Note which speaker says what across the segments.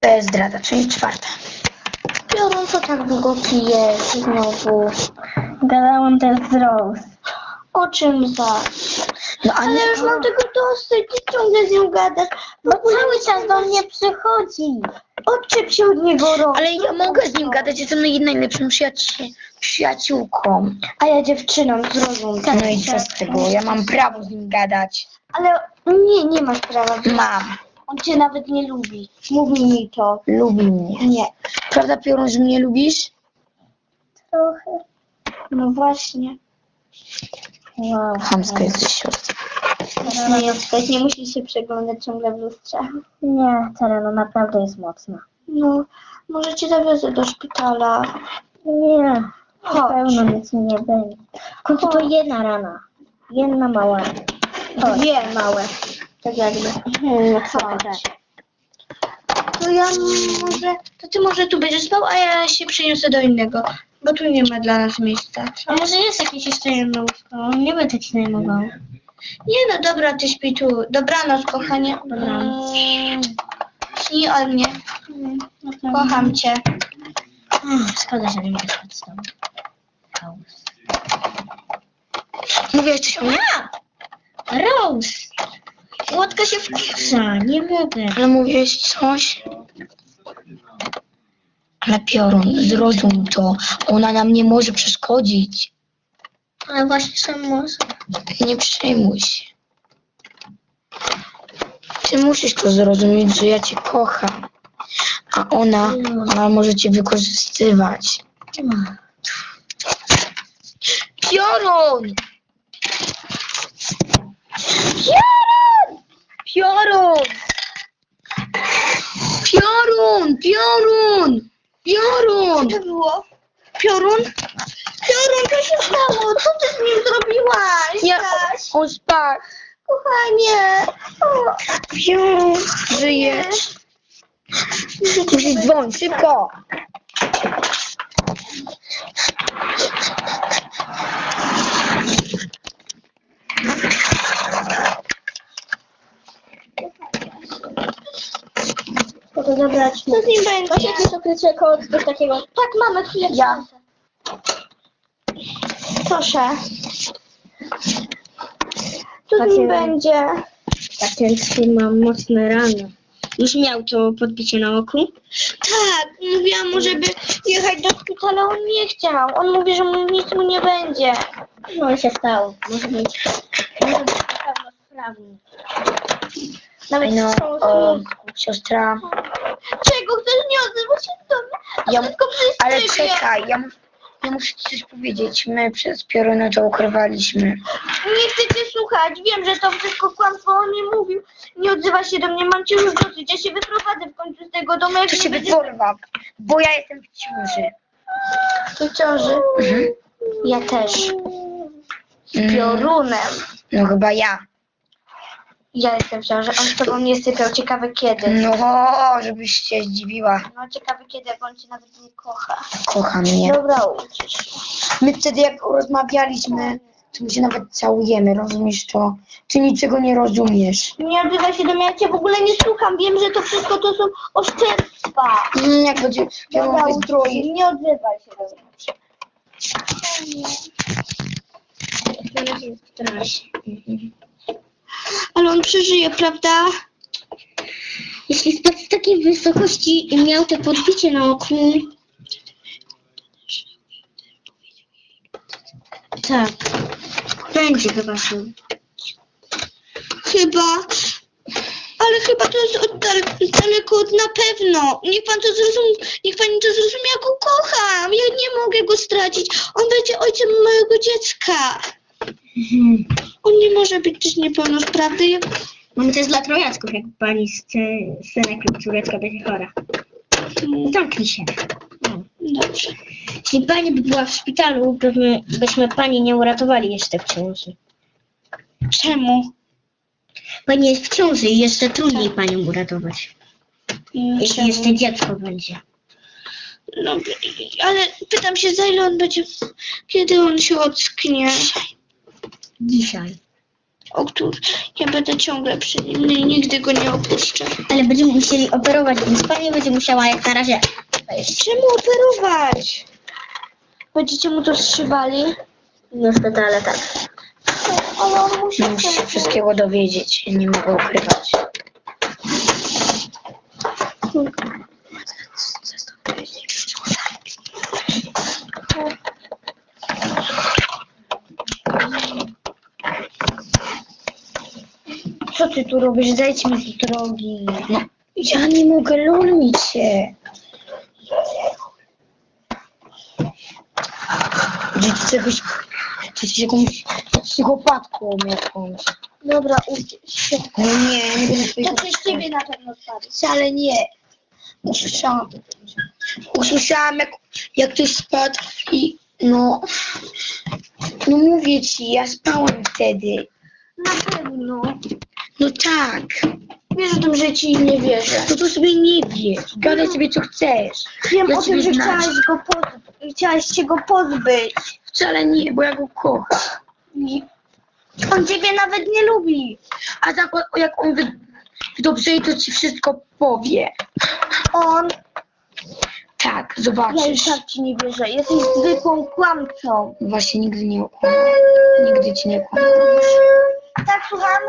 Speaker 1: To jest zdrada, czyli czwarta.
Speaker 2: Piorun, co tak długo pijesz znowu?
Speaker 3: Gadałam też z Rose.
Speaker 2: O czym za?
Speaker 1: No a
Speaker 2: Ale
Speaker 1: nie,
Speaker 2: już mam tego dosyć, ty ciągle z nią gadasz.
Speaker 3: Bo cały czas do mnie przychodzi.
Speaker 2: Odczep się od niego, Ro.
Speaker 1: ale ja mogę z nim gadać, jestem jej najlepszą przyjaci- przyjaciółką.
Speaker 2: A ja dziewczyną, zrozum.
Speaker 1: No i co z tego, ja mam prawo z nim gadać.
Speaker 2: Ale nie, nie masz prawa.
Speaker 1: Mam,
Speaker 2: On cię nawet nie lubi. Mówi mi to.
Speaker 1: lubi mnie.
Speaker 2: Nie.
Speaker 1: Prawda, Piorun, że mnie lubisz?
Speaker 3: Trochę.
Speaker 2: No właśnie.
Speaker 3: Wow.
Speaker 1: Chamska jesteś siostra.
Speaker 2: Nie, odskać, nie musisz się przeglądać ciągle w lustrze.
Speaker 3: Nie, Tereno naprawdę jest mocna.
Speaker 2: No, może cię zawiozę do szpitala.
Speaker 3: Nie, na
Speaker 2: Chodź.
Speaker 3: pewno nic mi nie będzie. W końcu to jedna rana. Jedna mała. Chodź.
Speaker 2: Dwie małe.
Speaker 3: Tak jakby.
Speaker 2: Chodź. To ja może, to ty może tu będziesz spał, a ja się przeniosę do innego, bo tu nie ma dla nas miejsca.
Speaker 3: A może jest jakieś jeszcze jedno łóżko? Nie będę ci zajmował.
Speaker 2: Nie no, dobra, ty śpi tu. Dobranoc, kochanie.
Speaker 3: Dobranoc.
Speaker 2: Mm, Śnij o mnie. Kocham cię.
Speaker 3: Ach, Szkoda, że nie mogę spać z tobą.
Speaker 1: Mówiłeś coś o mnie?
Speaker 3: Rose! Łotka się wkurza, nie mogę.
Speaker 1: Ale mówiłeś coś? Ale Piorun, zrozum to. Ona nam nie może przeszkodzić.
Speaker 3: Ale właśnie sam może.
Speaker 1: Nie przejmuj się. Ty musisz to zrozumieć, że ja cię kocham. A ona, ona może cię wykorzystywać. Piorun! Piorun! Piorun! Piorun! Piorun! Piorun!
Speaker 2: Co to było? Piorun? Piorun, co się stało? Co ty z nim zrobiłaś?
Speaker 1: Nie,
Speaker 2: Staś?
Speaker 1: on spadł.
Speaker 2: Kochanie. O,
Speaker 1: Piorun, żyjesz. Musisz dzwonić, szybko.
Speaker 3: To to zabrać.
Speaker 2: co z nim będzie?
Speaker 3: Masz jakieś okrycie kod do takiego?
Speaker 2: Tak, mamy chwilę.
Speaker 1: Ja.
Speaker 2: Proszę. Co z nim będzie?
Speaker 3: Patenski ma mocne rany. Już miał to podbicie na oku?
Speaker 2: Tak, mówiłam mu, żeby jechać do szpitala, on nie chciał. On mówi, że mu nic mu nie będzie.
Speaker 3: No i się stało. Może być. Może być pełnosprawny.
Speaker 2: Nawet
Speaker 1: No,
Speaker 2: są
Speaker 1: o, siostra.
Speaker 2: Czego chcesz? Nie odzywa się do mnie.
Speaker 1: Ja-
Speaker 2: wszystko przez
Speaker 1: Ale
Speaker 2: ciebie.
Speaker 1: czekaj, ja, ja muszę ci coś powiedzieć. My przez Pioruna to ukrywaliśmy.
Speaker 2: Nie chcę cię słuchać. Wiem, że to wszystko kłamstwo. On mi mówił. Nie odzywa się do mnie. Mam cię już dosyć. Ja się wyprowadzę w końcu z tego domu. Jak
Speaker 1: To
Speaker 2: nie
Speaker 1: się
Speaker 2: będzie-
Speaker 1: wyporwa, bo ja jestem w ciąży.
Speaker 2: Ty w ciąży?
Speaker 1: Mhm.
Speaker 2: Ja też.
Speaker 1: Mm,
Speaker 2: Piorunem.
Speaker 1: No chyba ja.
Speaker 2: Ja jestem w ciąży. On z tobą nie sypiał. Ciekawe kiedy.
Speaker 1: No, żebyś się zdziwiła.
Speaker 2: No ciekawe kiedy, jak on cię nawet nie kocha.
Speaker 1: Kocha mnie.
Speaker 2: Dobra, ucisz się.
Speaker 1: My wtedy jak rozmawialiśmy, to my się nawet całujemy, rozumiesz to? Ty niczego nie rozumiesz.
Speaker 2: Nie odzywa się do mnie. Ja cię w ogóle nie słucham. Wiem, że to wszystko to są oszczerstwa.
Speaker 1: Mm, jak będzie Piorun
Speaker 2: Dobra, ucisz. Nie odzywaj się do mnie. Ale on przeżyje, prawda?
Speaker 3: Jeśli spadł z takiej wysokości i miał to podbicie na oku. Tak. Będzie chyba się.
Speaker 2: Chyba. Ale chyba to jest od daleko, daleko od na pewno. Niech pan to zrozumie, niech pani to zrozumie, ja go kocham. Ja nie mogę go stracić. On będzie ojcem mojego dziecka. Nie może być też niepełnosprawny.
Speaker 3: Mamy też dla trojacków, jak pani synek lub córeczka będzie chora. Zamknij się. No.
Speaker 2: Dobrze.
Speaker 3: Jeśli pani by była w szpitalu, to my, byśmy pani nie uratowali jeszcze w ciąży.
Speaker 2: Czemu?
Speaker 3: Pani jest w ciąży i jeszcze trudniej panią uratować. Jeśli
Speaker 2: Czemu?
Speaker 3: jeszcze dziecko będzie.
Speaker 2: No, ale pytam się, za ile on będzie, kiedy on się ocknie.
Speaker 3: Dzisiaj.
Speaker 2: O ja będę ciągle przy nim i nigdy go nie opuszczę.
Speaker 3: Ale będziemy musieli operować, więc pani będzie musiała jak na razie wejść.
Speaker 2: Czemu operować? Będziecie mu to zszywali?
Speaker 3: Niestety, ale tak.
Speaker 2: Ale on musi...
Speaker 1: Musi się wszystkiego dowiedzieć. Nie mogę ukrywać.
Speaker 2: Co ty tu robisz? Zejdź mi z drogi.
Speaker 1: No, ja nie mogę lulnić się. Gdzie ty czegoś... Ty jesteś jakąś psychopatką jakąś.
Speaker 2: Dobra, uciekł się.
Speaker 1: No nie, nie będę
Speaker 2: To przez ciebie na pewno spadł.
Speaker 1: Wcale nie. Usłyszałam. Usłyszałam, jak, jak ktoś spadł i no. No mówię ci, ja spałam wtedy.
Speaker 2: Na pewno.
Speaker 1: No tak.
Speaker 2: Wiesz o tym, że ci nie wierzę.
Speaker 1: No to sobie nie wiesz. Gadaj sobie co chcesz.
Speaker 2: Wiem
Speaker 1: Ja
Speaker 2: o tym,
Speaker 1: ciebie
Speaker 2: że
Speaker 1: znam.
Speaker 2: chciałaś go, poz- chciałaś się go pozbyć.
Speaker 1: Wcale nie, bo ja go kocham.
Speaker 2: I On ciebie nawet nie lubi.
Speaker 1: A tak o- jak on wy, dobrze to ci wszystko powie.
Speaker 2: On,
Speaker 1: Tak,
Speaker 2: ja i
Speaker 1: zobaczysz.
Speaker 2: tak ci nie wierzę. Jesteś zwykłą kłamcą.
Speaker 1: Właśnie nigdy nie okłamał. Nigdy ci nie okłamał.
Speaker 2: Tak, słucham?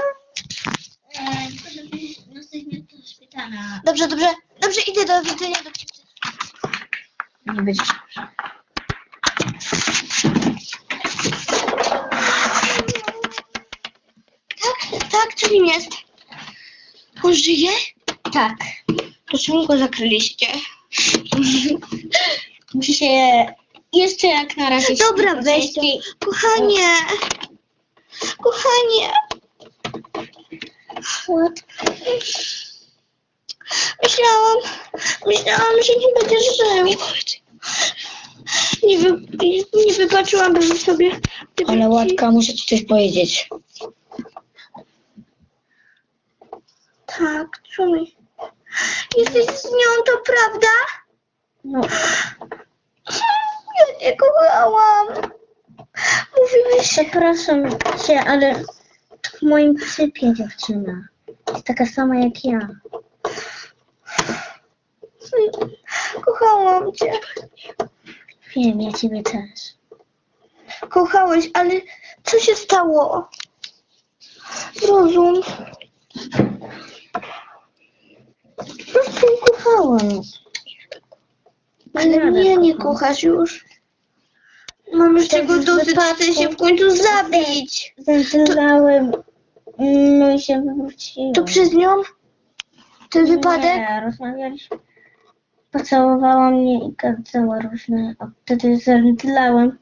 Speaker 2: Dobrze, dobrze. Dobrze, idę do widzenia do.
Speaker 1: Nie będziesz.
Speaker 2: Tak, tak, co nim jest? On żyje?
Speaker 3: Tak.
Speaker 2: To czemu go zakryliście?
Speaker 3: Musi się jeszcze jak na razie
Speaker 2: Dobra,
Speaker 3: śpić.
Speaker 2: weź to. Kochanie. Kochanie. Myślałam, myślałam, że nie będziesz żył. Nie, wy, nie, nie wybaczyłabym sobie.
Speaker 1: Ale
Speaker 2: ci-
Speaker 1: Łatka, muszę ci coś powiedzieć.
Speaker 2: Tak, co mi? Jesteś z nią, to prawda?
Speaker 3: No,
Speaker 2: Ja cię kochałam. Mówiłeś,
Speaker 3: przepraszam cię, ale w moim psypie dziewczyna. Jest taka sama jak ja.
Speaker 2: Kochałam cię.
Speaker 3: Wiem, ja ciebie też.
Speaker 2: Kochałeś, ale co się stało? Rozum.
Speaker 3: Po prostu ją kochałam.
Speaker 2: Ale mnie nie kochasz już. Mam już tego
Speaker 3: w
Speaker 2: dosyć, chcę się w końcu zabić.
Speaker 3: Zemdlałem, no i się wywróciłem.
Speaker 2: To przez nią? Ten wypadek?
Speaker 3: Nie, rozmawialiśmy. Pocałowała mnie i kazała różne, a wtedy zemdlałem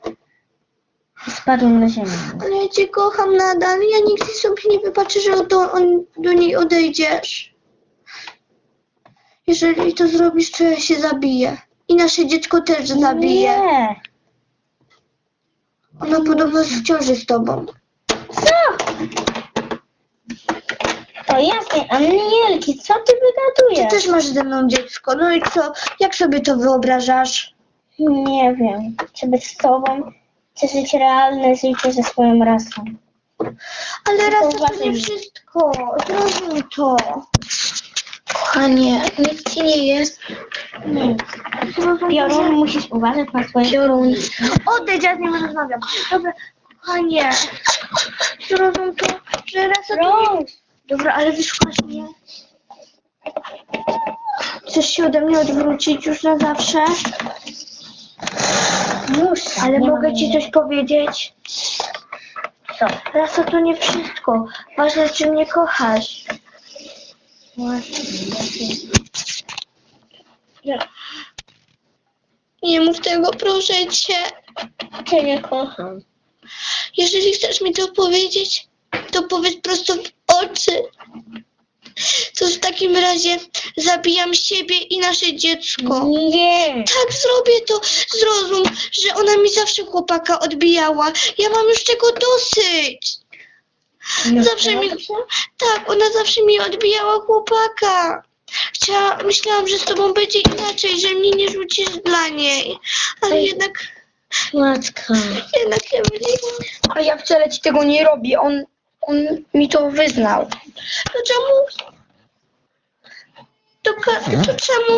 Speaker 3: i spadłem na ziemię.
Speaker 2: Ale ja cię kocham nadal. Ja nigdy sobie nie wybaczę, że do, on, do niej odejdziesz. Jeżeli to zrobisz, to ja się zabiję. I nasze dziecko też zabiję.
Speaker 3: Nie!
Speaker 2: Ona podobno jest w ciąży z tobą.
Speaker 3: Co? To jasne, Anielki, co ty
Speaker 2: Ty
Speaker 3: wygadujesz?
Speaker 2: też masz ze mną dziecko. No i co? Jak sobie to wyobrażasz?
Speaker 3: Nie wiem. Chcę być z tobą, chcę żyć realne życie ze swoją rasą.
Speaker 2: Ale
Speaker 3: To
Speaker 2: raz to
Speaker 3: uważaj.
Speaker 2: nie wszystko. Zrozum to.
Speaker 1: Kochanie, nic ci nie jest.
Speaker 3: Nie.
Speaker 2: Zrozum
Speaker 3: Piorun, musisz uważać na swoje...
Speaker 1: Piorun.
Speaker 2: Odejdź, ja z nim rozmawiam. Dobra, kochanie. Zrozum to, że raz to nie...
Speaker 3: Rose!
Speaker 2: Dobra, ale wysłuchasz mnie. Chcesz się ode mnie odwrócić już na zawsze?
Speaker 3: Muszę.
Speaker 2: Ale
Speaker 3: nie
Speaker 2: mogę
Speaker 3: mam
Speaker 2: ci coś powiedzieć?
Speaker 3: Co?
Speaker 2: Rasa to nie wszystko. Ważne, czy mnie kochasz.
Speaker 3: Ja
Speaker 2: Nie mów tego, proszę cię.
Speaker 3: cię nie kocham.
Speaker 2: Jeżeli chcesz mi to powiedzieć, to powiedz prosto oczy. To w takim razie zabijam siebie i nasze dziecko.
Speaker 3: Nie.
Speaker 2: Tak, zrobię to. Zrozum, że ona mi zawsze chłopaka odbijała. Ja mam już tego dosyć. Zawsze mi... Tak, ona zawsze mi odbijała chłopaka. Chciała, myślałam, że z tobą będzie inaczej, że mnie nie rzucisz dla niej. Ale
Speaker 3: Ej.
Speaker 2: jednak,
Speaker 3: Matka.
Speaker 2: jednak ja nie...
Speaker 1: Ale ja wcale ci tego nie robię. On, on mi to wyznał.
Speaker 2: To czemu? To, to czemu?